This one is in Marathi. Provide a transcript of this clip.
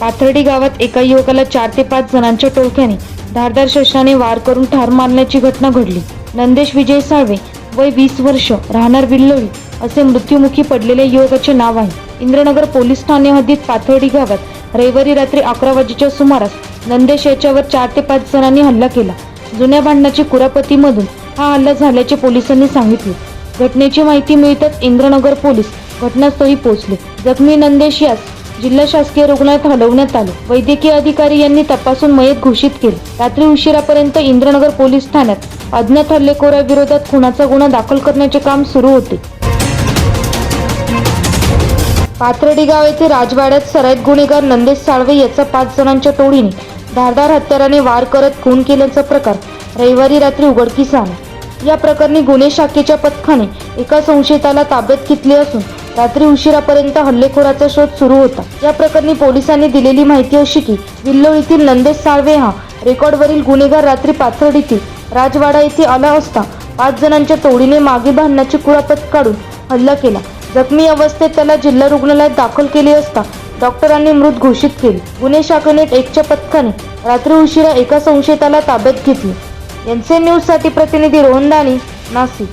पाथर्डी गावात एका युवकाला चार ते पाच जणांच्या टोळक्याने धारदार शस्त्राने वार करून ठार मारण्याची घटना घडली. नंदेश विजय साळवे वय वीस वर्ष राहणार बिल्लोळी असे मृत्युमुखी पडलेल्या युवकाचे नाव आहे. इंद्रनगर पोलीस ठाणे हद्दीत पाथर्डी गावात रविवारी रात्री अकरा वाजेच्या सुमारास नंदेश याच्यावर चार ते पाच जणांनी हल्ला केला. जुन्या भांडणाची कुरापतीमधून हा हल्ला झाल्याचे पोलिसांनी सांगितले. घटनेची माहिती मिळताच इंद्रनगर पोलीस घटनास्थळी पोहोचले. जखमी नंदेश यास जिल्हा शासकीय रुग्णालयात हलवण्यात आले. वैद्यकीय अधिकारी यांनी तपासून मयत घोषित केले. रात्री उशिरापर्यंत इंद्रनगर पोलीस ठाण्यात अज्ञात हल्लेखोराविरोधात खुनाचा गुन्हा दाखल करण्याचे काम सुरू होते. पाथर्डी गाव येथे राजवाड्यात सराईत गुन्हेगार नंदेश साळवे याचा पाच जणांच्या टोळीने धारदार हत्याराने वार करत खून केल्याचा प्रकार रविवारी रात्री उघडकीस आला. या प्रकरणी गुन्हे शाखेच्या पथकाने एका संशयिताला ताब्यात घेतले असून रात्री उशिरापर्यंत हल्लेखोराचा शोध सुरू होता. या प्रकरणी पोलिसांनी दिलेली माहिती अशी की विल्लोळीतील नंदेश साळवे हा रेकॉर्डवरील गुन्हेगार रात्री पाथर्डीतील राजवाडा येथे आला असता पाच जणांच्या तोडीने मागे बांधण्याची कुरापत काढून हल्ला केला. जखमी अवस्थेत त्याला जिल्हा रुग्णालयात दाखल केले असता डॉक्टरांनी मृत घोषित केले. गुन्हे शाखेने एकच्या पथकाने रात्री उशिरा एका संशयिताला ताब्यात घेतले. एन न्यूजसाठी प्रतिनिधी रोहन दानी नाशिक.